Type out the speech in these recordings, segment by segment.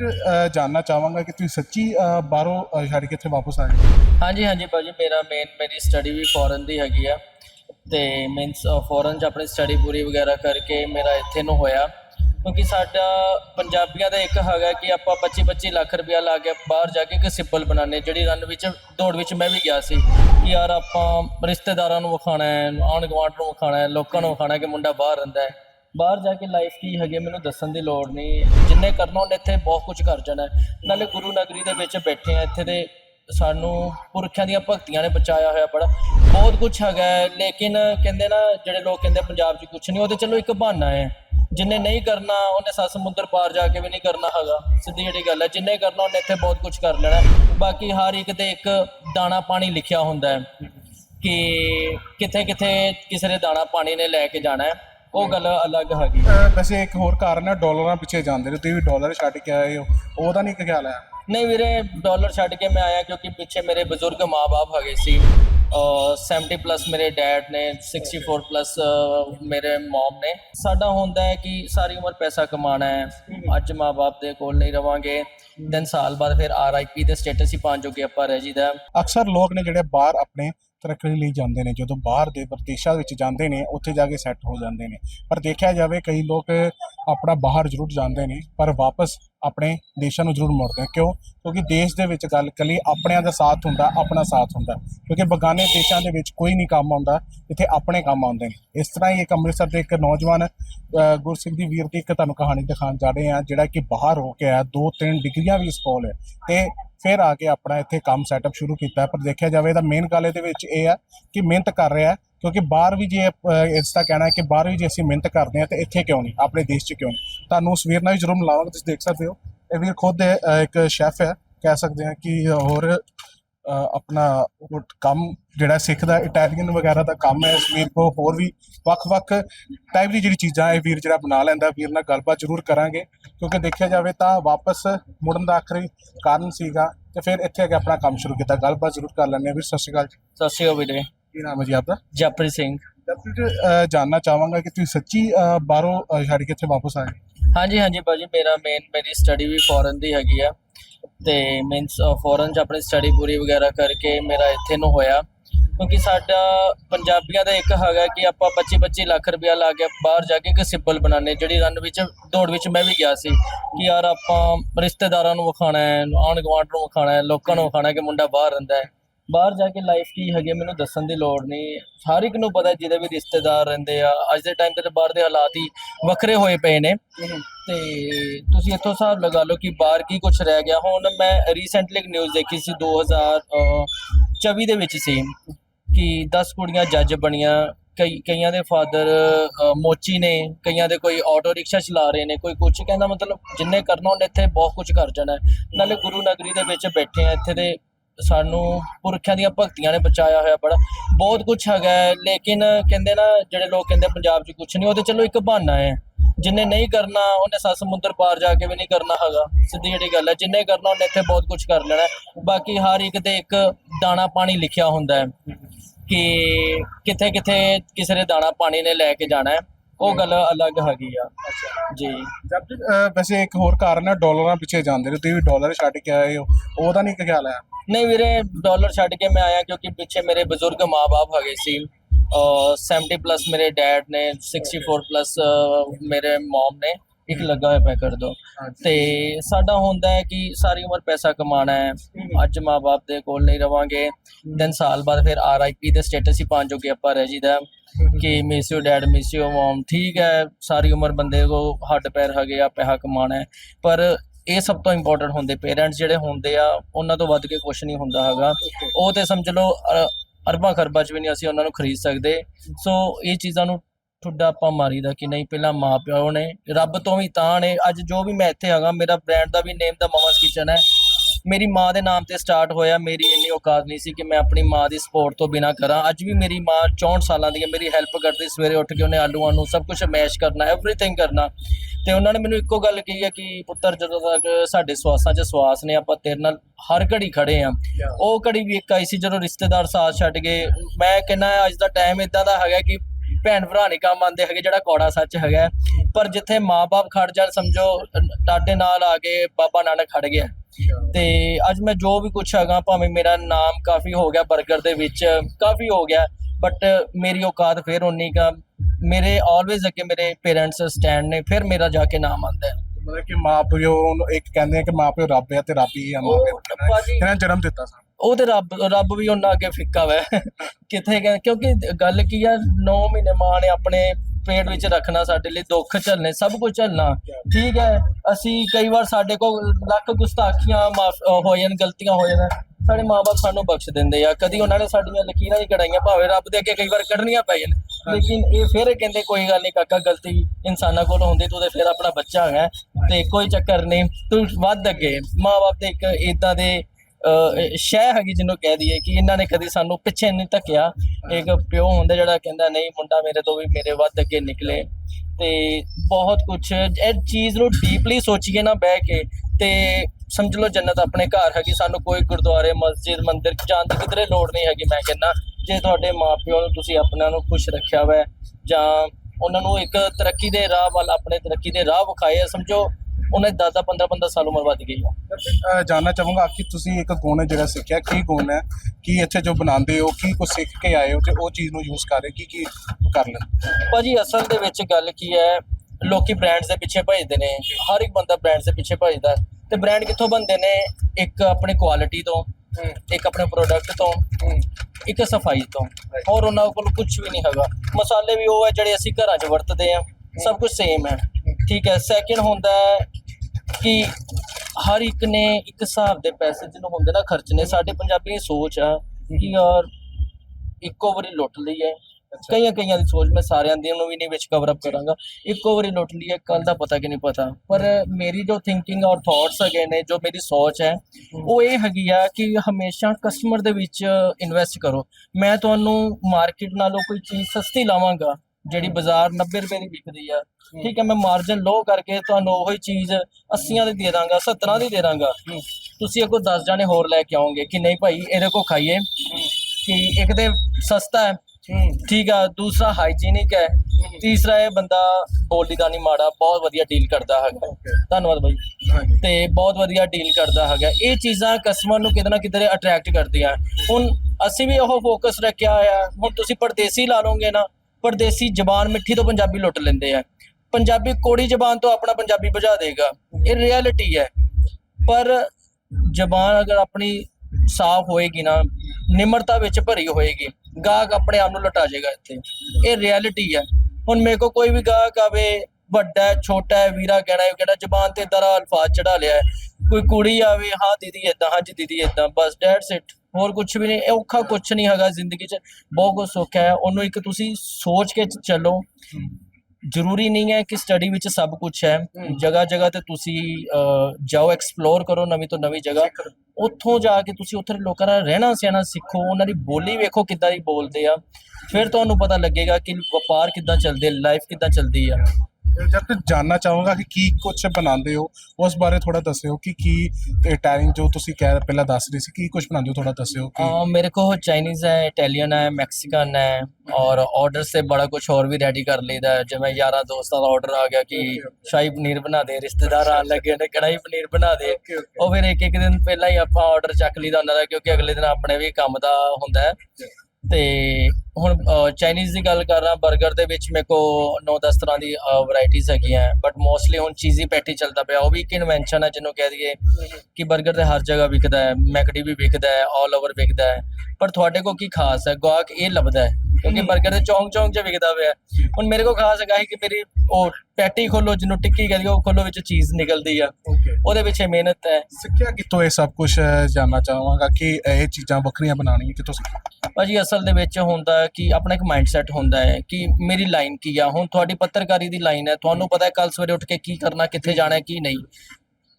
ਅ, ਜਾਣਨਾ ਚਾਹਾਂਗਾ ਕਿ ਤੁਸੀਂ ਸੱਚੀ ਬਾਹਰੋਂ ਛੱਡ ਕੇ ਇੱਥੇ ਵਾਪਸ ਆਏ ਹਾਂਜੀ ਹਾਂਜੀ ਭਾਜੀ ਮੇਰਾ ਮੇਨ ਮੇਰੀ ਸਟੱਡੀ ਵੀ ਫੋਰਨ ਦੀ ਹੈਗੀ ਆ। ਤੇ ਮੀਨਸ ਫੋਰਨ 'ਚ ਆਪਣੀ ਸਟੱਡੀ ਪੂਰੀ ਵਗੈਰਾ ਕਰਕੇ ਮੇਰਾ ਇੱਥੇ ਨੂੰ ਹੋਇਆ। ਕਿਉਂਕਿ ਸਾਡਾ ਪੰਜਾਬੀਆਂ ਦਾ ਇੱਕ ਹੈਗਾ ਕਿ ਆਪਾਂ 25 25 ਲੱਖ ਰੁਪਇਆ ਲਾ ਕੇ ਬਾਹਰ ਜਾ ਕੇ ਇੱਕ ਸਿੱਬਲ ਬਣਾਉਂਦੇ ਜਿਹੜੀ ਰਨ ਵਿੱਚ ਦੌੜ ਵਿੱਚ ਮੈਂ ਵੀ ਗਿਆ ਸੀ। ਕਿ ਯਾਰ ਆਪਾਂ ਰਿਸ਼ਤੇਦਾਰਾਂ ਨੂੰ ਵਿਖਾਣਾ ਹੈ ਆਂਢ ਗੁਆਂਢ ਨੂੰ ਵਿਖਾਣਾ ਹੈ ਲੋਕਾਂ ਨੂੰ ਵਿਖਾਣਾ ਕਿ ਮੁੰਡਾ ਬਾਹਰ ਰਹਿੰਦਾ ਹੈ। ਬਾਹਰ ਜਾ ਕੇ ਲਾਈਫ ਕੀ ਹੈਗੀ ਹੈ ਮੈਨੂੰ ਦੱਸਣ ਦੀ ਲੋੜ ਨਹੀਂ। ਜਿੰਨੇ ਕਰਨਾ ਉਹਨੇ ਇੱਥੇ ਬਹੁਤ ਕੁਝ ਕਰ ਜਾਣਾ ਨਾਲੇ ਗੁਰੂ ਨਗਰੀ ਦੇ ਵਿੱਚ ਬੈਠੇ ਆ, ਇੱਥੇ ਦੇ ਸਾਨੂੰ ਪੁਰਖਿਆਂ ਦੀਆਂ ਭਗਤੀਆਂ ਨੇ ਬਚਾਇਆ ਹੋਇਆ ਬੜਾ। ਬਹੁਤ ਕੁਝ ਹੈਗਾ ਲੇਕਿਨ ਕਹਿੰਦੇ ਨਾ, ਜਿਹੜੇ ਲੋਕ ਕਹਿੰਦੇ ਪੰਜਾਬ 'ਚ ਕੁਝ ਨਹੀਂ, ਉਹ ਤੇ ਚਲੋ ਇੱਕ ਬਹਾਨਾ ਹੈ। ਜਿੰਨੇ ਨਹੀਂ ਕਰਨਾ, ਉਹਨੇ ਸੱਤ ਸਮੁੰਦਰ ਪਾਰ ਜਾ ਕੇ ਵੀ ਨਹੀਂ ਕਰਨਾ ਹੈਗਾ। ਸਿੱਧੀ ਜਿਹੜੀ ਗੱਲ ਹੈ, ਜਿੰਨੇ ਕਰਨਾ, ਉਹਨੇ ਇੱਥੇ ਬਹੁਤ ਕੁਝ ਕਰ ਲੈਣਾ ਬਾਕੀ ਹਰ ਇੱਕ ਤੇ ਇੱਕ ਦਾਣਾ ਪਾਣੀ ਲਿਖਿਆ ਹੁੰਦਾ ਹੈ ਕਿ ਕਿੱਥੇ ਕਿੱਥੇ ਕਿਸੇ ਨੇ ਦਾਣਾ ਪਾਣੀ ਨੇ ਲੈ ਕੇ ਜਾਣਾ ਹੈ। ਉਹ ਗੱਲ ਅਲੱਗ ਹੈਗੀ। ਵੈਸੇ ਇੱਕ ਹੋਰ ਕਾਰਨ ਹੈ ਡਾਲਰਾਂ ਪਿੱਛੇ ਜਾਂਦੇ ਨੇ ਤੁਸੀਂ ਵੀ ਡਾਲਰ ਛੱਡ ਕੇ ਆਏ ਹੋ। ਉਹਦਾ ਨਹੀਂ ਕੀ ਖਿਆਲ ਹੈ ਨਹੀਂ ਵੀਰੇ ਡਾਲਰ ਛੱਡ ਕੇ ਮੈਂ ਆਇਆ ਕਿਉਂਕਿ ਪਿੱਛੇ ਮੇਰੇ ਬਜ਼ੁਰਗ ਮਾਪੇ ਹੈਗੇ ਸੀ। ਅਹ 70 ਪਲੱਸ ਮੇਰੇ ਡੈਡ ਨੇ 64 ਪਲੱਸ ਮੇਰੇ ਮਮ ਨੇ। ਸਾਡਾ ਹੁੰਦਾ ਹੈ ਕਿ ਸਾਰੀ ਉਮਰ ਪੈਸਾ ਕਮਾਉਣਾ ਹੈ। ਅੱਜ ਮਾਪੇ ਦੇ ਕੋਲ ਨਹੀਂ ਰਵਾਂਗੇ। ਦੈਨ ਸਾਲ ਬਾਅਦ ਫਿਰ ਆਰਆਈਪੀ ਦੇ ਸਟੇਟਸ ਹੀ ਪਾਉਣ ਜੋਗੇ ਆਪਾਂ ਰਹਿ ਜੀਦਾ। ਅਕਸਰ ਲੋਕ ਨੇ ਜਿਹੜੇ ਬਾਹਰ ਆਪਣੇ ਤਰੱਕੀ ਲਈ ਜਾਂਦੇ ਨੇ ਜਦੋਂ ਬਾਹਰ ਦੇ ਪ੍ਰਦੇਸ਼ਾਂ ਵਿੱਚ ਜਾਂਦੇ ਨੇ ਉੱਥੇ ਜਾ ਕੇ ਸੈੱਟ ਹੋ ਜਾਂਦੇ ਨੇ। ਪਰ ਦੇਖਿਆ ਜਾਵੇ ਕਈ ਲੋਕ ਆਪਣਾ ਬਾਹਰ ਜ਼ਰੂਰ ਜਾਂਦੇ ਨੇ ਪਰ ਵਾਪਸ ਆਪਣੇ ਦੇਸ਼ਾਂ ਨੂੰ ਜ਼ਰੂਰ ਮੁੜਦੇ ਕਿਉਂ? ਕਿਉਂਕਿ ਦੇਸ਼ ਦੇ ਵਿੱਚ ਗੱਲ ਕੱਲੀ ਆਪਣਿਆਂ ਦਾ ਸਾਥ ਹੁੰਦਾ ਆਪਣਾ ਸਾਥ ਹੁੰਦਾ। ਕਿਉਂਕਿ ਬਗਾਨੇ ਦੇਸ਼ਾਂ ਦੇ ਵਿੱਚ ਕੋਈ ਨਹੀਂ ਕੰਮ ਆਉਂਦਾ ਇੱਥੇ ਆਪਣੇ ਕੰਮ ਆਉਂਦੇ ਨੇ। ਇਸ ਤਰ੍ਹਾਂ ਹੀ ਇੱਕ ਅੰਮ੍ਰਿਤਸਰ ਦੇ ਇੱਕ ਨੌਜਵਾਨ ਅ, ਗੁਰਸਿੱਖ ਦੀ ਵੀਰ ਦੀ ਇੱਕ ਤੁਹਾਨੂੰ ਕਹਾਣੀ ਦਿਖਾਉਣ ਜਾ ਰਹੇ ਹਾਂ ਜਿਹੜਾ ਕਿ ਬਾਹਰ ਹੋ ਕੇ ਆਇਆ। ਦੋ ਤਿੰਨ ਡਿਗਰੀਆਂ ਵੀ ਇਸ ਕੋਲ ਹੈ। ਤੇ ਫਿਰ ਆ ਕੇ ਆਪਣਾ ਇੱਥੇ ਕੰਮ ਸੈਟਅਪ ਸ਼ੁਰੂ ਕੀਤਾ ਪਰ ਦੇਖਿਆ ਜਾਵੇ ਤਾਂ ਮੇਨ ਗੱਲ ਇਹਦੇ ਵਿੱਚ ਇਹ ਹੈ ਕਿ ਮਿਹਨਤ ਕਰ ਰਿਹਾ ਕਿਉਂਕਿ ਬਾਹਰ ਵੀ ਜੇ ਅ, ਇਸ ਦਾ ਕਹਿਣਾ ਹੈ ਕਿ ਬਾਹਰ ਵੀ ਜੇ ਅਸੀਂ ਮਿਹਨਤ ਕਰਦੇ ਹਾਂ ਤੇ ਇੱਥੇ ਕਿਉਂ ਨਹੀਂ? ਆਪਣੇ ਦੇਸ਼ 'ਚ ਕਿਉਂ ਨਹੀਂ? ਤੁਹਾਨੂੰ ਉਸ ਵੀਰ ਨਾਲ ਵੀ ਜ਼ਰੂਰ ਮਿਲਾਵਾਂਗੇ ਤੁਸੀਂ ਦੇਖ ਸਕਦੇ ਹੋ। ਇਹ ਵੀਰ ਖੁਦ ਇੱਕ ਸ਼ੈਫ ਹੈ। ਕਹਿ ਸਕਦੇ ਹਾਂ ਕਿ ਹੋਰ ਆਪਣਾ ਉਹ ਕੰਮ ਜਿਹੜਾ ਸਿੱਖਦਾ ਇਟਾਲੀਅਨ ਵਗੈਰਾ ਦਾ ਕੰਮ ਹੈ ਇਸ ਵੀਰ ਕੋ ਹੋਰ ਵੀ ਵੱਖ-ਵੱਖ ਟਾਈਪ ਦੀ ਜਿਹੜੀ ਚੀਜ਼ਾਂ ਇਹ ਵੀਰ ਜਿਹੜਾ ਬਣਾ ਲੈਂਦਾ ਵੀਰ ਨਾਲ ਗੱਲਬਾਤ ਜ਼ਰੂਰ ਕਰਾਂਗੇ। ਕਿਉਂਕਿ ਦੇਖਿਆ ਜਾਵੇ ਤਾਂ ਵਾਪਸ ਮੁੜਨ ਦਾ ਆਖਰੀ ਕਾਰਨ ਸੀਗਾ ਤੇ ਫਿਰ ਇੱਥੇ ਆ ਕੇ ਆਪਣਾ ਕੰਮ ਸ਼ੁਰੂ ਕੀਤਾ। ਗੱਲਬਾਤ ਜ਼ਰੂਰ ਕਰ ਹਾਂ ਵੀਰ ਸਤਿ ਸ਼੍ਰੀ ਅਕਾਲ ਜੀ। ਸਤਿ ਸ਼੍ਰੀ ਅਕਾਲ ਵੀਰੇ। ਕੀ ਨਾਮ ਹੈ ਜੀ ਆਪਦਾ? ਜਪ੍ਰੀਤ ਸਿੰਘ। ਅ, ਜਾਣਨਾ ਚਾਹਾਂਗਾ ਕਿ ਤੁਸੀਂ ਸੱਚੀ ਬਾਹਰੋਂ ਛੱਡ ਕੇ ਇੱਥੇ ਵਾਪਸ ਆਏ। ਹਾਂਜੀ ਹਾਂਜੀ ਭਾਜੀ ਮੇਰਾ ਮੇਨ ਮੇਰੀ ਸਟੱਡੀ ਵੀ ਫੋਰਨ ਦੀ ਹੈਗੀ ਆ। ਤੇ ਮੀਨਸ ਫੋਰਨ 'ਚ ਆਪਣੀ ਸਟੱਡੀ ਪੂਰੀ ਵਗੈਰਾ ਕਰਕੇ ਮੇਰਾ ਇੱਥੇ ਨੂੰ ਹੋਇਆ। ਕਿਉਂਕਿ ਸਾਡਾ ਪੰਜਾਬੀਆਂ ਦਾ ਇੱਕ ਹੈਗਾ ਕਿ ਆਪਾਂ 25 25 ਲੱਖ ਰੁਪਇਆ ਲਾ ਕੇ ਬਾਹਰ ਜਾ ਕੇ ਇੱਕ ਸਿੱਬਲ ਬਣਾਉਂਦੇ ਜਿਹੜੀ ਰਨ ਵਿੱਚ, ਦੌੜ ਵਿੱਚ ਮੈਂ ਵੀ ਗਿਆ ਸੀ ਕਿ ਯਾਰ ਆਪਾਂ ਰਿਸ਼ਤੇਦਾਰਾਂ ਨੂੰ ਵਿਖਾਣਾ ਹੈ ਆਂਢ ਗੁਆਂਢ ਨੂੰ ਵਿਖਾਣਾ ਹੈ, ਲੋਕਾਂ ਨੂੰ ਵਿਖਾਣਾ ਕਿ ਮੁੰਡਾ ਬਾਹਰ ਰਹਿੰਦਾ ਹੈ। ਬਾਹਰ ਜਾ ਕੇ ਲਾਈਫ ਕੀ ਹੈਗੀ ਹੈ, ਮੈਨੂੰ ਦੱਸਣ ਦੀ ਲੋੜ ਨਹੀਂ। ਹਰ ਇੱਕ ਨੂੰ ਪਤਾ ਜਿਹਦੇ ਵੀ ਰਿਸ਼ਤੇਦਾਰ ਰਹਿੰਦੇ ਆ। ਅੱਜ ਦੇ ਟਾਈਮ ਤੇ ਤਾਂ ਬਾਹਰ ਦੇ ਹਾਲਾਤ ਹੀ ਵੱਖਰੇ ਹੋਏ ਪਏ ਨੇ। ਤੇ ਤੁਸੀਂ ਇੱਥੋਂ ਹਿਸਾਬ ਲਗਾ ਲਓ ਕਿ ਬਾਹਰ ਕੀ ਕੁਝ ਰਹਿ ਗਿਆ। ਹੁਣ ਮੈਂ ਰੀਸੈਂਟਲੀ ਇੱਕ ਨਿਊਜ਼ ਦੇਖੀ ਸੀ 2024 ਦੇ ਵਿੱਚ ਸੀ ਕਿ 10 ਕੁੜੀਆਂ ਜੱਜ ਬਣੀਆਂ। ਕਈ ਕਈਆਂ ਦੇ ਫਾਦਰ ਮੋਚੀ ਨੇ ਕਈਆਂ ਦੇ ਕੋਈ ਆਟੋ ਰਿਕਸ਼ਾ ਚਲਾ ਰਹੇ ਨੇ ਕੋਈ ਕੁਝ ਕਹਿੰਦਾ ਮਤਲਬ ਜਿੰਨੇ ਕਰਨਾ ਉਹਨੇ ਇੱਥੇ ਬਹੁਤ ਕੁਝ ਕਰ ਜਾਣਾ ਨਾਲੇ ਗੁਰੂ ਨਗਰੀ ਦੇ ਵਿੱਚ ਬੈਠੇ ਆ ਇੱਥੇ ਦੇ ਸਾਨੂੰ ਪੁਰਖਿਆਂ ਦੀਆਂ ਭਗਤੀਆਂ ਨੇ ਬਚਾਇਆ ਹੋਇਆ ਬੜਾ। ਬਹੁਤ ਕੁਝ ਹੈਗਾ ਹੈ, ਲੇਕਿਨ ਕਹਿੰਦੇ ਨਾ ਜਿਹੜੇ ਲੋਕ ਕਹਿੰਦੇ ਪੰਜਾਬ 'ਚ ਕੁਝ ਨਹੀਂ ਉਹ ਤੇ ਚਲੋ ਇੱਕ ਬਹਾਨਾ ਹੈ। ਜਿੰਨੇ ਨਹੀਂ ਕਰਨਾ ਉਹਨੇ ਸੱਤ ਸਮੁੰਦਰ ਪਾਰ ਜਾ ਕੇ ਵੀ ਨਹੀਂ ਕਰਨਾ ਹੈਗਾ। ਸਿੱਧੀ ਜਿਹੜੀ ਗੱਲ ਹੈ ਜਿੰਨੇ ਕਰਨਾ ਉਹਨੇ ਇੱਥੇ ਬਹੁਤ ਕੁਝ ਕਰ ਲੈਣਾ। ਬਾਕੀ ਹਰ ਇੱਕ ਤੇ ਇੱਕ ਦਾਣਾ ਪਾਣੀ ਲਿਖਿਆ ਹੁੰਦਾ ਹੈ ਕਿ ਕਿੱਥੇ ਕਿੱਥੇ ਕਿਸੇ ਨੇ ਦਾਣਾ ਪਾਣੀ ਨੇ ਲੈ ਕੇ ਜਾਣਾ ਹੈ। ਉਹ ਗੱਲ ਅਲੱਗ ਹੈਗੀ ਆ। ਜੀ। ਵੈਸੇ ਇੱਕ ਹੋਰ ਕਾਰਨ ਹੈ ਡਾਲਰਾਂ ਪਿੱਛੇ ਜਾਂਦੇ ਨੇ। ਤੁਸੀਂ ਡਾਲਰ ਛੱਡ ਕੇ ਆਏ ਹੋ ਉਹਦਾ ਨਹੀਂ ਖਿਆਲ ਹੈ? ਨਹੀਂ ਵੀਰੇ ਡਾਲਰ ਛੱਡ ਕੇ ਮੈਂ ਆਇਆ ਕਿਉਂਕਿ ਪਿੱਛੇ ਮੇਰੇ ਬਜ਼ੁਰਗ ਮਾਪੇ ਹੈਗੇ ਸੀ। 70 ਪਲੱਸ ਮੇਰੇ ਡੈਡ ਨੇ 64 ਪਲੱਸ ਮੇਰੇ ਮਮ ਨੇ ਇੱਕ ਲੱਗਾ ਹੋਇਆ ਪਿਆ ਕਰ ਦੋ ਤੇ ਸਾਡਾ ਹੁੰਦਾ ਹੈ ਕਿ ਸਾਰੀ ਉਮਰ ਪੈਸਾ ਕਮਾਉਣਾ ਹੈ। ਅੱਜ ਮਾਪੇ ਦੇ ਕੋਲ ਨਹੀਂ ਰਵਾਂਗੇ। ਦੈਨ ਸਾਲ ਬਾਅਦ ਫਿਰ ਆਰਆਈਪੀ ਦੇ ਸਟੇਟਸ ਹੀ ਪਾਉਣ ਜੋਗੇ ਆਪਾਂ ਰਹਿ ਜੀਦਾ ਕਿ miss you dad miss you mom ਠੀਕ ਹੈ। ਸਾਰੀ ਉਮਰ ਬੰਦੇ ਕੋ ਹੱਡ ਪੈਰ ਹੈਗੇ ਆ ਪੈਸਾ ਕਮਾਉਣਾ ਹੈ। ਪਰ ਇਹ ਸਭ ਤੋਂ ਇੰਪੋਰਟੈਂਟ ਹੁੰਦੇ ਪੇਰੈਂਟਸ ਜਿਹੜੇ ਹੁੰਦੇ ਆ ਉਹਨਾਂ ਤੋਂ ਵੱਧ ਕੇ ਕੁਝ ਨਹੀਂ ਹੁੰਦਾ ਹੈਗਾ। ਉਹ ਤੇ ਸਮਝ ਲਓ ਅਰਬਾਂ ਖਰਬਾਂ ਚ ਵੀ ਨਹੀਂ ਅਸੀਂ ਉਹਨਾਂ ਨੂੰ ਖਰੀਦ ਸਕਦੇ। ਸੋ ਇਹ ਚੀਜ਼ਾਂ ਨੂੰ ਠੁੱਡਾ ਆਪਾਂ ਮਾਰੀਦਾ ਕਿ ਨਹੀਂ, ਪਹਿਲਾਂ ਮਾਂ ਪਿਓ ਨੇ, ਰੱਬ ਤੋਂ ਵੀ ਤਾਂ ਨੇ। ਅੱਜ ਜੋ ਵੀ ਮੈਂ ਇੱਥੇ ਹੈਗਾ, ਮੇਰਾ ਬ੍ਰਾਂਡ ਦਾ ਵੀ ਨੇਮ ਦਾ ਮਮਸ ਕਿਚਨ ਹੈ। ਮੇਰੀ ਮਾਂ ਦੇ ਨਾਮ ਤੇ ਸਟਾਰਟ ਹੋਇਆ ਮੇਰੀ ਇੰਨੀ ਔਕਾਤ ਨਹੀਂ ਸੀ ਕਿ ਮੈਂ ਆਪਣੀ ਮਾਂ ਦੀ ਸਪੋਰਟ ਤੋਂ ਬਿਨਾ ਕਰਾਂ। ਅੱਜ ਵੀ ਮੇਰੀ ਮਾਂ 64 ਸਾਲਾਂ ਦੀ ਹੈ ਮੇਰੀ ਹੈਲਪ ਕਰਦੀ ਸਵੇਰੇ ਉੱਠ ਕੇ ਉਹਨੇ ਆਲੂਆਂ ਨੂੰ ਸਭ ਕੁਝ ਮੈਸ਼ ਕਰਨਾ ਐਵਰੀਥਿੰਗ ਕਰਨਾ। ਤੇ ਉਹਨਾਂ ਨੇ ਮੈਨੂੰ ਇੱਕੋ ਗੱਲ ਕਹੀ ਹੈ ਕਿ ਪੁੱਤਰ ਜਦੋਂ ਤੱਕ ਸਾਡੇ ਸਵਾਸਾਂ 'ਚ ਸਵਾਸ ਨੇ ਆਪਾਂ ਤੇਰੇ ਨਾਲ ਹਰ ਘੜੀ ਖੜੇ ਆ। ਉਹ ਘੜੀ ਵੀ ਇੱਕ ਆਈ ਸੀ ਜਦੋਂ ਰਿਸ਼ਤੇਦਾਰ ਸਾਥ ਛੱਡ ਗਏ। ਮੈਂ ਕਹਿੰਦਾ ਅੱਜ ਦਾ ਟਾਈਮ ਇਦਾਂ ਦਾ ਹੈਗਾ ਕਿ ਭੈਣ ਭਰਾ ਨਹੀਂ ਕੰਮ ਆਉਂਦੇ ਹੈਗੇ ਜਿਹੜਾ ਕੌੜਾ ਸੱਚ ਹੈਗਾ। ਪਰ ਜਿੱਥੇ ਮਾਪੇ ਖੜ ਜਾਣ ਸਮਝੋ ਤੁਹਾਡੇ ਨਾਲ ਆ ਕੇ ਬਾਬਾ ਨਾਨਕ ਖੜ ਗਿਆ। ਤੇ ਅੱਜ ਮੈਂ ਜੋ ਵੀ ਕੁਛ ਹੈਗਾ ਭਾਵੇਂ ਮੇਰਾ ਨਾਮ ਕਾਫੀ ਹੋ ਗਿਆ 버ਗਰ ਦੇ ਵਿੱਚ ਕਾਫੀ ਹੋ ਗਿਆ ਬਟ ਮੇਰੀ ਔਕਾਤ ਫਿਰ ਉਨੀ ਕਾ ਮੇਰੇ ਆਲਵੇਜ਼ ਅੱਗੇ ਮੇਰੇ ਪੇਰੈਂਟਸ ਸਟੈਂਡ ਨੇ ਫਿਰ ਮੇਰਾ ਜਾ ਕੇ ਨਾਮ ਆਉਂਦਾ ਹੈ। ਮਤਲਬ ਕਿ ਮਾਂ ਪਿਓ ਨੂੰ ਇੱਕ ਕਹਿੰਦੇ ਆ ਕਿ ਮਾਂ ਪਿਓ ਰੱਬ ਆ ਤੇ ਰੱਬ ਹੀ ਆ ਮਾਂ ਪਿਓ ਉਹ ਭਾਜੀ ਇਹਨਾਂ ਨੇ ਜਨਮ ਦਿੱਤਾ ਸਾਨੂੰ। ਉਹ ਤੇ ਰੱਬ ਰੱਬ ਵੀ ਉਹਨਾਂ ਅੱਗੇ ਫਿੱਕਾ ਵੈ। ਕਿੱਥੇ ਗਏ ਕਿਉਂਕਿ ਗੱਲ ਕੀ ਆ 9 ਮਹੀਨੇ ਮਾਂ ਨੇ ਆਪਣੇ ਪੇਟ ਵਿੱਚ ਰੱਖਣਾ ਸਾਡੇ ਲਈ ਦੁੱਖ ਝੱਲਣੇ ਸਭ ਕੁਝ ਝੱਲਣਾ। ਠੀਕ ਹੈ ਅਸੀਂ ਕਈ ਵਾਰ ਸਾਡੇ ਕੋਲ ਲੱਖ ਗੁਸਤਾਖੀਆਂ ਹੋ ਜਾਣ ਗਲਤੀਆਂ ਹੋ ਜਾਣ ਸਾਡੇ ਮਾਪੇ ਸਾਨੂੰ ਬਖਸ਼ ਦਿੰਦੇ ਆ। ਕਦੀ ਉਹਨਾਂ ਨੇ ਸਾਡੀਆਂ ਲਕੀਰਾਂ ਨਹੀਂ ਕਢਾਈਆਂ ਭਾਵੇਂ ਰੱਬ ਦੇ ਅੱਗੇ ਕਈ ਵਾਰ ਕੱਢਣੀਆਂ ਪੈ ਜਾਣ। ਲੇਕਿਨ ਇਹ ਫਿਰ ਕਹਿੰਦੇ ਕੋਈ ਗੱਲ ਨਹੀਂ ਕਾਕਾ ਗਲਤੀ ਇਨਸਾਨਾਂ ਕੋਲ ਹੁੰਦੀ ਤੂੰ ਤੇ ਫਿਰ ਆਪਣਾ ਬੱਚਾ ਹੈਗਾ ਤੇ ਕੋਈ ਚੱਕਰ ਨਹੀਂ ਤੂੰ ਵੱਧ ਅੱਗੇ। ਮਾਪੇ ਦੇ ਇੱਕ ਇਦਾਂ ਦੇ ਸ਼ੈ ਹੈਗੀ ਜਿਹਨੂੰ ਕਹਿ ਦਈਏ ਕਿ ਇਹਨਾਂ ਨੇ ਕਦੀ ਸਾਨੂੰ ਪਿੱਛੇ ਨਹੀਂ ਧੱਕਿਆ। ਇੱਕ ਪਿਓ ਹੁੰਦਾ ਜਿਹੜਾ ਕਹਿੰਦਾ ਨਹੀਂ ਮੁੰਡਾ ਮੇਰੇ ਤੋਂ ਵੀ ਮੇਰੇ ਵੱਧ ਅੱਗੇ ਨਿਕਲੇ। ਤੇ ਬਹੁਤ ਕੁਝ ਇਹ ਚੀਜ਼ ਨੂੰ ਡੀਪਲੀ ਸੋਚੀਏ ਨਾ ਬਹਿ ਕੇ ਤੇ ਸਮਝ ਲਓ ਜੰਨਤ ਆਪਣੇ ਘਰ ਹੈਗੀ। ਸਾਨੂੰ ਕੋਈ ਗੁਰਦੁਆਰੇ ਮਸਜਿਦ ਮੰਦਿਰ ਜਾਣ ਦੀ ਕਿਧਰੇ ਲੋੜ ਨਹੀਂ ਹੈਗੀ। ਮੈਂ ਕਹਿੰਦਾ ਜੇ ਤੁਹਾਡੇ ਮਾਪਿਓ ਨੂੰ ਤੁਸੀਂ ਆਪਣਾ ਨੂੰ ਖੁਸ਼ ਰੱਖਿਆ ਹੋਇਆ ਜਾਂ ਉਹਨਾਂ ਨੂੰ ਇੱਕ ਤਰੱਕੀ ਦੇ ਰਾਹ ਵੱਲ ਆਪਣੇ ਤਰੱਕੀ ਦੇ ਰਾਹ ਵਿਖਾਏ ਆ, ਸਮਝੋ। ਉਹਨਾਂ ਦੀ 10 15 15 ਸਾਲ ਉਮਰ ਵੱਧ ਗਈ ਆ। ਅਹ ਜਾਣਨਾ ਚਾਹੂੰਗਾ ਕਿ ਤੁਸੀਂ ਇੱਕ ਗੁਣ ਹੈ ਜਿਹੜਾ ਸਿੱਖਿਆ ਕੀ ਗੁਣ ਹੈ? ਕੀ ਇੱਥੇ ਜੋ ਬਣਾਉਂਦੇ ਹੋ ਕੀ ਕੁਝ ਸਿੱਖ ਕੇ ਆਏ ਹੋ ਤੇ ਉਹ ਚੀਜ਼ ਨੂੰ ਯੂਜ਼ ਕਰ ਰਹੇ ਕੀ ਕੀ ਕਰ ਲੈਂਦੇ ਭਾਜੀ ਅਸਲ ਦੇ ਵਿੱਚ ਗੱਲ ਕੀ ਹੈ ਲੋਕੀ ਬ੍ਰਾਂਡਸ ਦੇ ਪਿੱਛੇ ਭਜਦੇ ਨੇ। ਹਰ ਇੱਕ ਬੰਦਾ ਬ੍ਰਾਂਡਸ ਦੇ ਪਿੱਛੇ ਭਜਦਾ। ਤੇ ਬ੍ਰਾਂਡ ਕਿੱਥੋਂ ਬਣਦੇ ਨੇ? ਇੱਕ ਆਪਣੀ ਕੁਆਲਿਟੀ ਤੋਂ ਇੱਕ ਆਪਣੇ ਪ੍ਰੋਡਕਟ ਤੋਂ ਇੱਕ ਸਫ਼ਾਈ ਤੋਂ। ਹੋਰ ਉਹਨਾਂ ਕੋਲ ਕੁਝ ਵੀ ਨਹੀਂ ਹੈਗਾ। ਮਸਾਲੇ ਵੀ ਉਹ ਹੈ ਜਿਹੜੇ ਅਸੀਂ ਘਰਾਂ 'ਚ ਵਰਤਦੇ ਆ ਸਭ ਕੁਝ ਸੇਮ ਹੈ। ਠੀਕ ਹੈ ਸੈਕਿੰਡ ਹੁੰਦਾ ਹੈ ਕਿ ਹਰ ਇੱਕ ਨੇ ਇੱਕ ਹਿਸਾਬ ਦੇ ਪੈਸੇ ਜਿਹਨੂੰ ਹੁੰਦੇ ਨਾ ਖਰਚਣੇ ਸਾਡੇ ਪੰਜਾਬੀ ਦੀ ਸੋਚ ਆ ਕਿ ਯਾਰ ਇੱਕੋ ਵਾਰੀ ਲੁੱਟ ਲਈ ਹੈ ਕਈਆਂ ਕਈਆਂ ਦੀ ਸੋਚ ਮੈਂ ਸਾਰਿਆਂ ਦੀ ਨੂੰ ਵੀ ਨਹੀਂ ਵਿੱਚ ਕਵਰ ਅਪ ਕਰਾਂਗਾ। ਇੱਕੋ ਵਾਰੀ ਲੁੱਟ ਲਈ ਹੈ ਕੱਲ ਦਾ ਪਤਾ ਕਿ ਨਹੀਂ ਪਤਾ। ਪਰ ਮੇਰੀ ਜੋ ਥਿੰਕਿੰਗ ਔਰ ਥਾਟਸ ਹੈਗੇ ਨੇ ਜੋ ਮੇਰੀ ਸੋਚ ਹੈ ਉਹ ਇਹ ਹੈਗੀ ਆ ਕਿ ਹਮੇਸ਼ਾ ਕਸਟਮਰ ਦੇ ਵਿੱਚ ਇਨਵੈਸਟ ਕਰੋ। ਮੈਂ ਤੁਹਾਨੂੰ ਮਾਰਕੀਟ ਨਾਲੋਂ ਕੋਈ ਚੀਜ਼ ਸਸਤੀ ਲਾਵਾਂਗਾ ਜਿਹੜੀ ਬਾਜ਼ਾਰ 90 ਰੁਪਏ ਦੀ ਵਿਕਦੀ ਆ, ਠੀਕ ਹੈ, ਮੈਂ ਮਾਰਜਨ ਲੋ ਕਰਕੇ ਤੁਹਾਨੂੰ ਉਹੀ ਚੀਜ਼ 80 ਦੀ ਦੇ ਦਾਂਗਾ 70 ਦੀ ਦੇ ਦਾਂਗਾ। ਤੁਸੀਂ ਅੱਗੋਂ 10 ਜਾਣੇ ਹੋਰ ਲੈ ਕੇ ਆਓਗੇ ਕਿ ਨਹੀਂ ਭਾਈ, ਇਹਦੇ ਕੋ ਖਾਈਏ ਕਿ ਇੱਕ ਤੇ ਸਸਤਾ ਹੈ, ਠੀਕ ਆ, ਦੂਸਰਾ ਹਾਈਜੀਨਿਕ ਹੈ, ਤੀਸਰਾ ਇਹ ਬੰਦਾ ਬੋਲੀ ਦਾ ਨਹੀਂ ਮਾੜਾ, ਬਹੁਤ ਵਧੀਆ ਡੀਲ ਕਰਦਾ ਹੈਗਾ। ਧੰਨਵਾਦ ਬਾਈ। ਹਾਂਜੀ ਤੇ ਬਹੁਤ ਵਧੀਆ ਡੀਲ ਕਰਦਾ ਹੈਗਾ। ਇਹ ਚੀਜ਼ਾਂ ਕਸਟਮਰ ਨੂੰ ਕਿਤੇ ਨਾ ਕਿਤੇ ਅਟਰੈਕਟ ਕਰਦੀਆਂ। ਹੁਣ ਅਸੀਂ ਵੀ ਉਹ ਫੋਕਸ ਰੱਖਿਆ ਹੋਇਆ, ਹੁਣ ਤੁਸੀਂ ਪਰਦੇਸੀ ਲਾ ਲਓਗੇ ਨਾ ਪਰਦੇਸੀ ਜ਼ਬਾਨ ਮਿੱਠੀ ਤੋਂ ਪੰਜਾਬੀ ਲੁੱਟ ਲੈਂਦੇ ਆ। ਪੰਜਾਬੀ ਕੋੜੀ ਜ਼ਬਾਨ ਤੋਂ ਆਪਣਾ ਪੰਜਾਬੀ ਬੁਝਾ ਦੇਗਾ। ਇਹ ਰਿਐਲਿਟੀ ਹੈ। ਪਰ ਜ਼ਬਾਨ ਅਗਰ ਆਪਣੀ ਸਾਫ਼ ਹੋਏਗੀ ਨਾ, ਨਿਮਰਤਾ ਵਿੱਚ ਭਰੀ ਹੋਏਗੀ, ਗਾਹਕ ਆਪਣੇ ਆਪ ਨੂੰ ਲਟਾ ਜਾਏਗਾ ਇੱਥੇ। ਇਹ ਰਿਐਲਿਟੀ ਹੈ। ਹੁਣ ਮੇਰੇ ਕੋ ਕੋਈ ਵੀ ਗਾਹਕ ਆਵੇ, ਵੱਡਾ ਛੋਟਾ ਹੈ, ਵੀਰਾ ਕਹਿਣਾ ਹੈ ਕਿਹੜਾ ਜ਼ਬਾਨ ਤੇ ਦਰਾ ਅਲਫਾਜ਼ ਚੜਾ ਲਿਆ ਕੋਈ ਕੁੜੀ ਆਵੇ, ਹਾਂ ਦੀਦੀ ਇਦਾਂ ਹਾਂਜੀ ਦੀਦੀ ਇਦਾਂ ਬਸ ਡੈਟਸ ਇਟ ਹੋਰ ਕੁਝ ਵੀ ਨਹੀਂ ਇਹ ਔਖਾ ਕੁਝ ਨਹੀਂ ਹੈਗਾ ਜ਼ਿੰਦਗੀ 'ਚ। ਬਹੁਤ ਕੁਝ ਸੌਖਾ ਹੈ। ਉਹਨੂੰ ਇੱਕ ਤੁਸੀਂ ਸੋਚ ਕੇ ਚੱਲੋ। ਜ਼ਰੂਰੀ ਨਹੀਂ ਹੈ ਕਿ ਸਟੱਡੀ ਵਿੱਚ ਸਭ ਕੁਝ ਹੈ। ਜਗ੍ਹਾ ਜਗ੍ਹਾ ਤੇ ਤੁਸੀਂ ਜਾਓ ਐਕਸਪਲੋਰ ਕਰੋ ਨਵੀਂ ਤੋਂ ਨਵੀਂ ਜਗ੍ਹਾ। ਉੱਥੋਂ ਜਾ ਕੇ ਤੁਸੀਂ ਉੱਥੇ ਲੋਕਾਂ ਨਾਲ ਰਹਿਣਾ ਸਹਿਣਾ ਸਿੱਖੋ। ਉਹਨਾਂ ਦੀ ਬੋਲੀ ਵੇਖੋ ਕਿੱਦਾਂ ਦੀ ਬੋਲਦੇ ਆ। ਫਿਰ ਤੁਹਾਨੂੰ ਪਤਾ ਲੱਗੇਗਾ ਕਿ ਵਪਾਰ ਕਿੱਦਾਂ ਚੱਲਦੇ ਲਾਈਫ ਕਿੱਦਾਂ ਚੱਲਦੀ ਆ। ਜਦ ਤੱਕ ਜਾਨਣਾ ਚਾਹੂੰਗਾ ਕਿ ਕੀ ਕੁਝ ਬਣਾਉਂਦੇ ਹੋ ਉਸ ਬਾਰੇ ਥੋੜਾ ਦੱਸਿਓ ਕਿ ਕੀ ਟੈਰਿੰਗ ਜੋ ਤੁਸੀਂ ਕਹਿ ਪਹਿਲਾਂ ਦੱਸ ਰਹੇ ਸੀ ਕੀ ਕੁਝ ਬਣਾਉਂਦੇ ਹੋ ਥੋੜਾ ਦੱਸਿਓ ਕਿ अ, मेरे को चाइनीज़ है इटालियन है मैक्सिकन है और ऑर्डर से बड़ा कुछ और भी रेडी कर लेदा है जिवें यारा दोस्तां ਦਾ ਆਰਡਰ ਆ ਗਿਆ ਕਿ ਸ਼ਾਹੀ ਪਨੀਰ ਬਣਾ ਦੇ ਰਿਸ਼ਤੇਦਾਰ ਆਣ ਲੱਗੇ ਨੇ ਕੜਾਈ ਪਨੀਰ ਬਣਾ ਦੇ ਉਹ ਫਿਰ ਇੱਕ ਇੱਕ ਦਿਨ ਪਹਿਲਾਂ ਹੀ ਆਪਾਂ ਆਰਡਰ ਚੱਕ ਲਈਦਾ ਹੁੰਦਾ ਦਾ ਕਿਉਂਕਿ ਅਗਲੇ ਦਿਨ ਆਪਣੇ ਵੀ ਕੰਮ ਦਾ ਹੁੰਦਾ ਹੈ ਤੇ ਹੁਣ ਚਾਈਨੀਜ਼ ਦੀ ਗੱਲ ਕਰ ਰਹਾ 버ਗਰ ਦੇ ਵਿੱਚ ਮੇਰੇ ਕੋ 9-10 ਤਰ੍ਹਾਂ ਦੀ ਵੈਰਾਈਟੀਆਂ ਹੈਗੀਆਂ ਬਟ ਮੋਸਟਲੀ ਹੁਣ ਚੀਜ਼ੀ ਪੈਟੀ ਚੱਲਦਾ ਪਿਆ। ਉਹ ਵੀ ਇੱਕ ਇਨਵੈਂਸ਼ਨ ਹੈ ਜਿਹਨੂੰ ਕਹਿ ਦਈਏ ਕਿ 버ਗਰ ਤੇ ਹਰ ਜਗ੍ਹਾ ਵਿਕਦਾ ਹੈ ਮੈਕਡੀ ਵੀ ਵਿਕਦਾ ਹੈ ਆਲ ਓਵਰ ਵਿਕਦਾ ਹੈ। ਪਰ ਤੁਹਾਡੇ ਕੋ ਕੀ ਖਾਸ ਹੈ? ਗਾਹਕ ਇਹ ਲੱਭਦਾ ਹੈ ਕਿਉਂਕਿ 버ਗਰ ਦੇ ਚੌਂਕ ਚੌਂਕ 'ਚ ਵਿਕਦਾ ਪਿਆ। ਹੈ। ਹੁਣ ਮੇਰੇ ਕੋ ਖਾਸ ਹੈਗਾ ਸੀ ਕਿ ਮੇਰੀ ਉਹ ਪੈਟੀ ਖੋਲੋ ਜਿਹਨੂੰ ਟਿੱਕੀ ਕਹਿੰਦੀ ਉਹ ਖੋਲੋ ਵਿੱਚ ਚੀਜ਼ ਨਿਕਲਦੀ ਆ। ਉਹਦੇ ਪਿੱਛੇ ਮਿਹਨਤ ਹੈ। ਸਿੱਖਿਆ ਕਿੱਥੋਂ ਇਹ ਸਭ ਕੁਝ ਜਾਨਣਾ ਚਾਹਾਂਗਾ ਕਿ ਇਹ ਚੀਜ਼ਾਂ ਵੱਖਰੀਆਂ ਬਣਾਉਣੀਆਂ ਕਿੱਥੋਂ ਸਿੱਖਿਆ ਭਾਜੀ ਅਸਲ ਦੇ ਵਿੱਚ ਹੁੰਦਾ ਕਿ ਆਪਣਾ ਇੱਕ ਮਾਈਂਡਸੈਟ ਹੁੰਦਾ ਹੈ ਕਿ ਮੇਰੀ ਲਾਈਨ ਕੀ ਆ? ਹੁਣ ਤੁਹਾਡੀ ਪੱਤਰਕਾਰੀ ਦੀ ਲਾਈਨ ਹੈ। ਤੁਹਾਨੂੰ ਪਤਾ ਹੈ ਕੱਲ ਸਵੇਰੇ ਉੱਠ ਕੇ ਕੀ ਕਰਨਾ ਕਿੱਥੇ ਜਾਣਾ ਹੈ ਕੀ ਨਹੀਂ।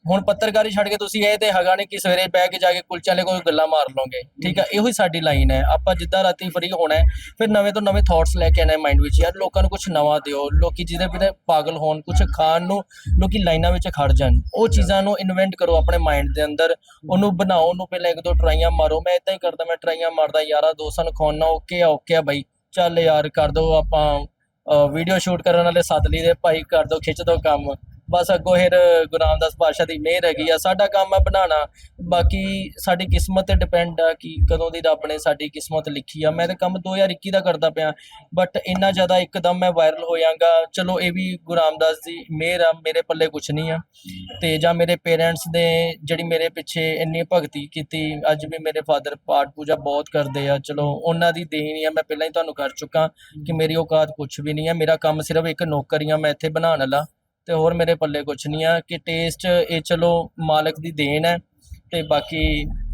ਹੁਣ ਪੱਤਰਕਾਰੀ ਛੱਡ ਕੇ ਤੁਸੀਂ ਇਹ ਤੇ ਹੈਗਾ ਨਹੀਂ ਕਿ ਸਵੇਰੇ ਬਹਿ ਕੇ ਜਾ ਕੇ ਕੁਲਚੇ ਵਾਲੇ ਕੋਈ ਗੱਲਾਂ ਮਾਰ ਲਓਗੇ। ਠੀਕ ਆ, ਇਹੋ ਹੀ ਸਾਡੀ ਲਾਈਨ ਹੈ। ਆਪਾਂ ਜਿੱਦਾਂ ਰਾਤੀ ਫਰੀ ਹੋਣਾ ਹੈ, ਫਿਰ ਨਵੇਂ ਤੋਂ ਨਵੇਂ ਥਾਟਸ ਲੈ ਕੇ ਆਣਾ ਮਾਈਂਡ ਵਿੱਚ। ਯਾਰ ਲੋਕਾਂ ਨੂੰ ਕੁਝ ਨਵਾਂ ਦਿਓ, ਲੋਕੀ ਜਿਹਦੇ ਪਿੱਛੇ ਪਾਗਲ ਹੋਣ ਕੁਝ ਖਾਣ ਨੂੰ ਲੋਕੀ ਲਾਈਨਾਂ ਵਿੱਚ ਖੜ ਜਾਣ। ਉਹ ਚੀਜ਼ਾਂ ਨੂੰ ਇਨਵੈਂਟ ਕਰੋ ਆਪਣੇ ਮਾਈਂਡ ਦੇ ਅੰਦਰ। ਉਹਨੂੰ ਬਣਾਓ, ਉਹਨੂੰ ਪਹਿਲਾਂ ਇੱਕ ਦੋ ਟਰਾਈਆਂ ਮਾਰੋ। ਮੈਂ ਇਦਾਂ ਹੀ ਕਰਦਾ, ਮੈਂ ਟਰਾਈਆਂ ਮਾਰਦਾ, ਯਾਰਾ ਦੋਸਤਾਂ ਨੂੰ ਖਵਾਉਣਾ, ਓਕੇ ਆ ਓਕੇ ਆ ਬਾਈ। ਚੱਲ ਯਾਰ, ਕਰ ਦੋ ਆਪਾਂ ਵੀਡੀਓ ਸ਼ੂਟ ਕਰਨ ਵਾਲੇ ਸੱਦ ਲਈ ਦੇ ਭਾਈ ਕਰ ਦੋ, ਖਿੱਚ ਦੋ ਕੰਮ। ਬਸ ਅੱਗੋਂ ਫਿਰ ਗੁਰੂ ਰਾਮਦਾਸ ਪਾਤਸ਼ਾਹ ਦੀ ਮਿਹਰ ਹੈਗੀ ਆ। ਸਾਡਾ ਕੰਮ ਆ ਬਣਾਉਣਾ। ਬਾਕੀ ਸਾਡੀ ਕਿਸਮਤ ਤੇ ਡਿਪੈਂਡ ਆ ਕਿ ਕਦੋਂ ਦੀ ਰੱਬ ਨੇ ਸਾਡੀ ਕਿਸਮਤ ਲਿਖੀ ਆ। ਮੈਂ ਤਾਂ ਕੰਮ 2021 ਦਾ ਕਰਦਾ ਪਿਆ ਬਟ ਇੰਨਾ ਜ਼ਿਆਦਾ ਇੱਕਦਮ ਮੈਂ ਵਾਇਰਲ ਹੋ ਜਾਵਾਂਗਾ ਚਲੋ ਇਹ ਵੀ ਗੁਰੂ ਰਾਮਦਾਸ ਦੀ ਮਿਹਰ ਆ, ਮੇਰੇ ਪੱਲੇ ਕੁਝ ਨਹੀਂ ਆ। ਤੇ ਜਾਂ ਮੇਰੇ ਪੇਰੈਂਟਸ ਨੇ ਜਿਹੜੀ ਮੇਰੇ ਪਿੱਛੇ ਇੰਨੀ ਭਗਤੀ ਕੀਤੀ, ਅੱਜ ਵੀ ਮੇਰੇ ਫਾਦਰ ਪਾਠ ਪੂਜਾ ਬਹੁਤ ਕਰਦੇ ਆ। ਚਲੋ ਉਹਨਾਂ ਦੀ ਦੇਣ ਆ, ਮੈਂ ਪਹਿਲਾਂ ਹੀ ਤੁਹਾਨੂੰ ਕਰ ਚੁੱਕਾ ਕਿ ਮੇਰੀ ਔਕਾਤ ਕੁਝ ਵੀ ਨਹੀਂ ਆ। ਮੇਰਾ ਕੰਮ ਸਿਰਫ ਇੱਕ ਨੌਕਰੀ ਆ, ਮੈਂ ਇੱਥੇ ਬਣਾਉਣ ਵਾਲਾ। ਤੇ ਹੋਰ ਮੇਰੇ ਪੱਲੇ ਕੁਝ ਨਹੀਂ ਆ, ਕਿ ਟੇਸਟ ਇਹ ਚਲੋ ਮਾਲਕ ਦੀ ਦੇਣ ਹੈ ਤੇ ਬਾਕੀ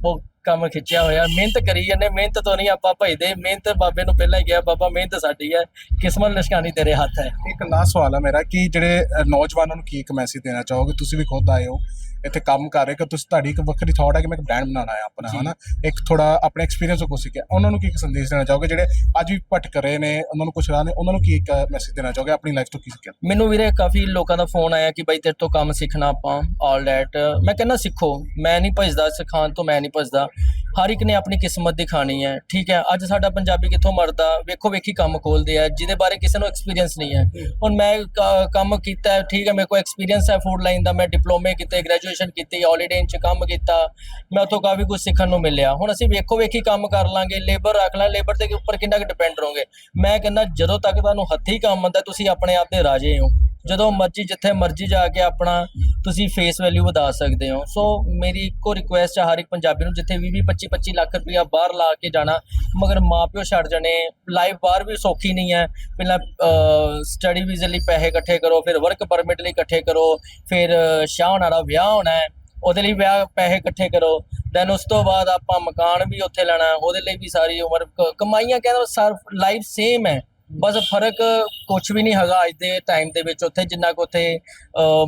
ਉਹ ਕੰਮ ਖਿੱਚਿਆ ਹੋਇਆ। ਮਿਹਨਤ ਕਰੀ ਜਾਂਦੇ। ਮਿਹਨਤ ਤੋਂ ਨਹੀਂ ਆਪਾਂ ਭਜਦੇ। ਮਿਹਨਤ ਬਾਬੇ ਨੂੰ ਪਹਿਲਾਂ ਹੀ ਕਿਹਾ ਬਾਬਾ ਮਿਹਨਤ ਸਾਡੀ ਹੈ। ਕਿਸਮਤ ਨਿਸ਼ਕਾਨੀ ਤੇਰੇ ਹੱਥ ਹੈ। ਇੱਕ ਲਾਸਟ ਸਵਾਲ ਹੈ ਮੇਰਾ ਕਿ ਜਿਹੜੇ ਨੌਜਵਾਨਾਂ ਨੂੰ ਕੀ ਇੱਕ ਮੈਸੇਜ ਦੇਣਾ ਚਾਹੋਗੇ? ਤੁਸੀਂ ਵੀ ਖੁਦ ਆਏ ਹੋ ਇੱਥੇ ਕੰਮ ਕਰ ਰਹੇ ਕਿ ਤੁਸੀਂ ਤੁਹਾਡੀ ਇੱਕ ਵੱਖਰੀ ਥਾਟ ਹੈ ਕਿ ਮੈਂ ਇੱਕ ਬ੍ਰਾਂਡ ਬਣਾਉਣਾ ਹੈ ਆਪਣਾ। ਹਨਾ? ਇੱਕ ਥੋੜਾ ਆਪਣੇ ਐਕਸਪੀਰੀਅੰਸ ਤੋਂ ਕੁਝ ਸਿੱਖਿਆ ਉਹਨਾਂ ਨੂੰ ਕੀ ਇੱਕ ਸੰਦੇਸ਼ ਦੇਣਾ ਚਾਹੋਗੇ? ਜਿਹੜੇ ਅੱਜ ਵੀ ਭਟਕ ਰਹੇ ਨੇ ਉਹਨਾਂ ਨੂੰ ਕੁਛ ਰਾਹ ਨੇ ਉਹਨਾਂ ਨੂੰ ਕੀ ਇੱਕ ਮੈਸੇਜ ਦੇਣਾ ਚਾਹੋਗੇ ਆਪਣੀ ਲਾਈਫ ਤੋਂ ਕੀ ਸਿੱਖਿਆ? ਮੈਨੂੰ ਵੀਰੇ ਕਾਫੀ ਲੋਕਾਂ ਦਾ ਫੋਨ ਆਇਆ ਕਿ ਬਾਈ ਤੇਰੇ ਤੋਂ ਕੰਮ ਸਿੱਖਣਾ ਆਪਾਂ ਆਲ ਦੈਟ ਮੈਂ ਕਹਿੰਦਾ ਸਿੱਖੋ। ਮੈਂ ਨਹੀਂ ਭਜਦਾ ਸਿਖਾਉਣ ਤੋਂ ਮੈਂ ਨਹੀਂ ਭਜਦਾ। ਹਰ ਇੱਕ ਨੇ ਆਪਣੀ ਕਿਸਮਤ ਦਿਖਾਣੀ ਹੈ ਠੀਕ ਹੈ। ਅੱਜ ਸਾਡਾ ਪੰਜਾਬੀ ਕਿੱਥੋਂ ਮਰਦਾ ਵੇਖੋ ਵੇਖੀ ਕੰਮ ਖੋਲਦੇ ਆ ਜਿਹਦੇ ਬਾਰੇ ਕਿਸੇ ਨੂੰ ਐਕਸਪੀਰੀਅੰਸ ਨਹੀਂ ਹੈ। ਹੁਣ ਮੈਂ ਕ- ਕੰਮ ਕੀਤਾ ਹੈ, ਠੀਕ ਹੈ ਮੇਰੇ ਕੋਲ ਐਕਸਪੀਰੀਅੰਸ ਹੈ ਫੂਡ ਲਾਈਨ ਦਾ ਮੈਂ ਡਿਪਲੋਮੇ ਕੀਤੇ ਗ੍ਰੈਜੂਏਸ਼ਨ ਕੀਤੀ ਹੌਲੀਡੇ ਚ ਕੰਮ ਕੀਤਾ ਮੈਂ ਉੱਥੋਂ ਕਾਫੀ ਕੁਝ ਸਿੱਖਣ ਨੂੰ ਮਿਲਿਆ। ਹੁਣ ਅਸੀਂ ਵੇਖੋ ਵੇਖੀ ਕੰਮ ਕਰ ਲਾਂਗੇ ਲੇਬਰ ਰੱਖ ਲਾਂ ਲੇਬਰ ਦੇ ਉੱਪਰ ਕਿੰਨਾ ਕੁ ਡਿਪੈਂਡ ਰਹੋਗੇ। ਮੈਂ ਕਹਿੰਦਾ ਜਦੋਂ ਤੱਕ ਤੁਹਾਨੂੰ ਹੱਥੀਂ ਕੰਮ ਆਉਂਦਾ ਤੁਸੀਂ ਆਪਣੇ ਆਪ ਦੇ ਰਾਜੇ ਹੋ। ਜਦੋਂ ਮਰਜ਼ੀ, ਜਿੱਥੇ ਮਰਜ਼ੀ ਜਾ ਕੇ ਆਪਣਾ ਤੁਸੀਂ ਫੇਸ ਵੈਲਿਊ ਵਧਾ ਸਕਦੇ ਹੋ। ਸੋ ਮੇਰੀ ਇੱਕੋ ਰਿਕੁਐਸਟ ਹੈ ਹਰ ਇੱਕ ਪੰਜਾਬੀ ਨੂੰ, ਜਿੱਥੇ 20 25 25 ਲੱਖ ਰੁਪਇਆ ਬਾਹਰ ਲਾ ਕੇ ਜਾਣਾ, ਮਗਰ ਮਾਪਿਓ ਛੱਡ ਜਾਣੇ ਲਾਈਫ ਬਾਹਰ ਵੀ ਸੌਖੀ ਨਹੀਂ ਹੈ। ਪਹਿਲਾਂ ਸਟੱਡੀ ਵੀਜ਼ੇ ਲਈ ਪੈਸੇ ਇਕੱਠੇ ਕਰੋ, ਫਿਰ ਵਰਕ ਪਰਮਿਟ ਲਈ ਇਕੱਠੇ ਕਰੋ, ਫਿਰ ਸ਼ਾਹ ਹੋਣਾ ਦਾ ਵਿਆਹ ਹੋਣਾ ਹੈ, ਉਹਦੇ ਲਈ ਵਿਆਹ ਪੈਸੇ ਇਕੱਠੇ ਕਰੋ। ਦੈਨ ਉਸ ਤੋਂ ਬਾਅਦ ਆਪਾਂ ਮਕਾਨ ਵੀ ਉੱਥੇ ਲੈਣਾ, ਉਹਦੇ ਲਈ ਵੀ ਸਾਰੀ ਉਮਰ ਕ- ਕਮਾਈਆਂ ਕਹਿੰਦਾ ਸਰ ਲਾਈਫ ਸੇਮ ਹੈ। ਬਸ ਫ਼ਰਕ ਕੁਝ ਵੀ ਨਹੀਂ ਹੈਗਾ ਅੱਜ ਦੇ ਟਾਈਮ ਦੇ ਵਿੱਚ ਉੱਥੇ ਜਿੰਨਾ ਕੁ ਉੱਥੇ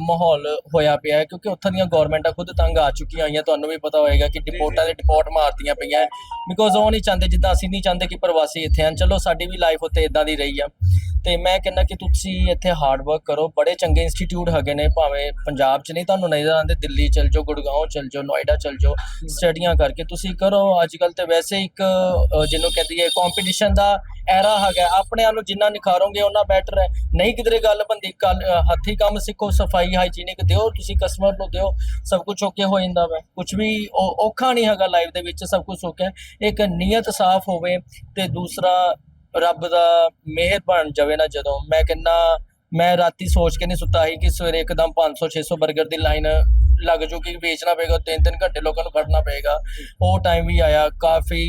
ਮਾਹੌਲ ਹੋਇਆ ਪਿਆ ਹੈ ਕਿਉਂਕਿ ਉੱਥੋਂ ਦੀਆਂ ਗਵਰਨਮੈਂਟਾਂ ਖੁਦ ਤੰਗ ਆ ਚੁੱਕੀਆਂ ਹੋਈਆਂ ਤੁਹਾਨੂੰ ਵੀ ਪਤਾ ਹੋਏਗਾ ਕਿ ਡਿਪੋਰਟਾਂ ਦੇ ਡਿਪੋਰਟ ਮਾਰਤੀਆਂ ਪਈਆਂ ਬਿਕੋਜ਼ ਉਹ ਨਹੀਂ ਚਾਹੁੰਦੇ ਜਿੱਦਾਂ ਅਸੀਂ ਨਹੀਂ ਚਾਹੁੰਦੇ ਕਿ ਪ੍ਰਵਾਸੀ ਇੱਥੇ ਆਣ ਚਲੋ ਸਾਡੀ ਵੀ ਲਾਈਫ ਉੱਥੇ ਇਦਾਂ ਦੀ ਰਹੀ ਆ। ਤੇ ਮੈਂ ਕਹਿੰਦਾ ਕਿ ਤੁਸੀਂ ਇੱਥੇ ਹਾਰਡ ਵਰਕ ਕਰੋ ਬੜੇ ਚੰਗੇ ਇੰਸਟੀਚਿਊਟ ਹੈਗੇ ਨੇ ਭਾਵੇਂ ਪੰਜਾਬ 'ਚ ਨਹੀਂ ਤੁਹਾਨੂੰ ਨਜ਼ਰ ਆਉਂਦੇ ਦਿੱਲੀ ਚਲ ਜਾਓ ਗੁੜਗਾਉਂ ਚਲ ਜਾਓ ਨੋਇਡਾ ਚਲ ਜਾਓ ਸਟੱਡੀਆਂ ਕਰਕੇ ਤੁਸੀਂ ਕਰੋ। ਅੱਜ ਕੱਲ ਤੇ ਵੈਸੇ ਇੱਕ ਜਿਹਨੂੰ ਕਹਿੰਦੀ ਹੈ ਕੰਪੀਟੀਸ਼ਨ ਦਾ ਐਰਾ ਹੈਗਾ ਆਪਣੇ ਆਪ ਨੂੰ ਜਿੰਨਾ ਨਿਖਾਰੋਗੇ ਉਹਨਾਂ ਬੈਟਰ ਹੈ। ਨਹੀਂ ਕਿਧਰੇ ਗੱਲ ਬੰਦੀ ਹੱਥੀ ਕੰਮ ਸਿੱਖੋ, ਸਫ਼ਾਈ ਹਾਈਜੀਨਿਕ ਦਿਓ, ਤੁਸੀਂ ਕਸਟਮਰ ਨੂੰ ਦਿਓ, ਸਭ ਕੁਝ ਓਕੇ ਹੋ ਜਾਂਦਾ ਵਾ। ਕੁਝ ਵੀ ਔਖਾ ਨਹੀਂ ਹੈਗਾ ਲਾਈਫ ਦੇ ਵਿੱਚ, ਸਭ ਕੁਝ ਓਕੇ ਇੱਕ ਨੀਅਤ ਸਾਫ਼ ਹੋਵੇ ਤੇ ਦੂਸਰਾ ਰੱਬ ਦਾ ਮਿਹਰ ਬਣ ਜਾਵੇ ਨਾ ਜਦੋਂ। ਮੈਂ ਕਹਿੰਦਾ ਮੈਂ ਰਾਤੀ ਸੋਚ ਕੇ ਨਹੀਂ ਸੁੱਤਾ ਸੀ ਕਿ ਸਵੇਰੇ ਇੱਕਦਮ 500 600 버ਗਰ ਦੀ ਲਾਈਨ ਲੱਗ ਜੂਗੀ ਵੇਚਣਾ ਪਏਗਾ ਤਿੰਨ ਤਿੰਨ ਘੰਟੇ ਲੋਕਾਂ ਨੂੰ ਖੜਨਾ ਪਏਗਾ। ਉਹ ਟਾਈਮ ਵੀ ਆਇਆ ਕਾਫੀ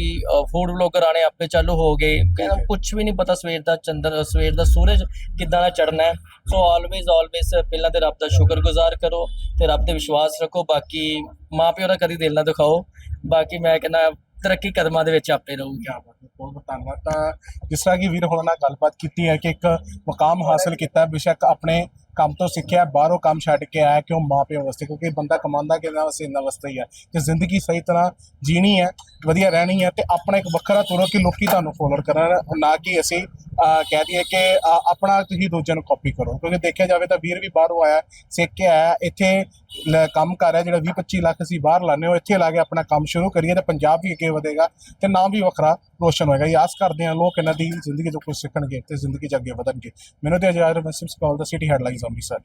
ਫੂਡ ਬਲੌਗਰ ਆਣੇ ਆਪੇ ਚਾਲੂ ਹੋ ਗਏ। ਕਹਿੰਦਾ ਕੁਝ ਵੀ ਨਹੀਂ ਪਤਾ ਸਵੇਰ ਦਾ ਚੰਦਰ ਸਵੇਰ ਦਾ ਸੂਰਜ ਕਿੱਦਾਂ ਦਾ ਚੜਨਾ ਹੈ। ਸੋ ਆਲਵੇਜ਼ ਆਲਵੇਜ਼ ਪਹਿਲਾਂ ਤੇ ਰੱਬ ਦਾ ਸ਼ੁਕਰਗੁਜ਼ਾਰ ਕਰੋ ਤੇ ਰੱਬ ਤੇ ਵਿਸ਼ਵਾਸ ਰੱਖੋ। ਬਾਕੀ ਮਾਪਿਓ ਦਾ ਕਦੀ ਦਿਲ ਨਾ ਦਿਖਾਓ। ਬਾਕੀ ਮੈਂ ਕਹਿੰਦਾ ਤਰੱਕੀ ਕਦਮਾਂ ਦੇ ਵਿੱਚ ਆਪੇ ਰਹੂਗੀ। ਹੈ ਬਹੁਤ ਬਹੁਤ ਧੰਨਵਾਦ। ਤਾਂ ਜਿਸ ਤਰ੍ਹਾਂ ਕਿ ਵੀਰ ਹੋਣਾ ਨਾਲ ਗੱਲਬਾਤ ਕੀਤੀ ਹੈ ਕਿ ਇੱਕ ਮੁਕਾਮ ਹਾਸਲ ਕੀਤਾ ਹੈ, ਬੇਸ਼ੱਕ ਆਪਣੇ ਕੰਮ ਤੋਂ ਸਿੱਖਿਆ, ਬਾਹਰੋਂ ਕੰਮ ਛੱਡ ਕੇ ਆਇਆ ਕਿਉਂ ਮਾਪਿਆਂ ਵਾਸਤੇ? ਕਿਉਂਕਿ ਬੰਦਾ ਕਮਾਉਂਦਾ ਕਿਹਨਾਂ ਵਾਸਤੇ ਇਹਨਾਂ ਵਾਸਤੇ ਹੀ ਹੈ ਤੇ ਜ਼ਿੰਦਗੀ ਸਹੀ ਤਰ੍ਹਾਂ ਜੀਣੀ ਹੈ, ਵਧੀਆ ਰਹਿਣੀ ਹੈ ਤੇ ਆਪਣਾ ਇੱਕ ਵੱਖਰਾ ਤੁਰੋ ਕਿ ਲੋਕੀ ਤੁਹਾਨੂੰ ਫੋਲੋ ਕਰਨ, ਨਾ ਕਿ ਅਸੀਂ ਕਹਿ ਦਈਏ ਕਿ ਆਪਣਾ ਤੁਸੀਂ ਦੂਜਿਆਂ ਨੂੰ ਕਾਪੀ ਕਰੋ। ਕਿਉਂਕਿ ਦੇਖਿਆ ਜਾਵੇ ਤਾਂ ਵੀਰ ਵੀ ਬਾਹਰੋਂ ਆਇਆ ਸਿੱਖ ਕੇ ਆਇਆ ਇੱਥੇ ਲ- ਕੰਮ ਕਰ ਰਿਹਾ, ਜਿਹੜਾ 20 25 ਲੱਖ ਅਸੀਂ ਬਾਹਰ ਲਾਣੇ ਹੋ ਇੱਥੇ ਲਾ ਕੇ ਆਪਣਾ ਕੰਮ ਸ਼ੁਰੂ ਕਰੀਏ ਤਾਂ ਪੰਜਾਬ ਵੀ ਅੱਗੇ ਵਧੇਗਾ ਤੇ ਨਾਮ ਵੀ ਵੱਖਰਾ ਰੋਸ਼ਨ ਹੋਏਗਾ। ਇਹ ਆਸ ਕਰਦੇ ਹਾਂ ਲੋਕ ਇਹਨਾਂ ਦੀ ਜ਼ਿੰਦਗੀ ਤੋਂ ਕੁਝ ਸਿੱਖਣਗੇ ਤੇ ਜ਼ਿੰਦਗੀ 'ਚ ਅੱਗੇ ਵਧਣਗੇ। ਮੈਨੂੰ ਤੇ ਅਜਾਇਰ ਮਸਿਮ ਸਕਾਲ ਦਾ ਸਿਟੀ ਹੈਡਲਾਈਨਸ ਅੰਮ੍ਰਿਤਸਰ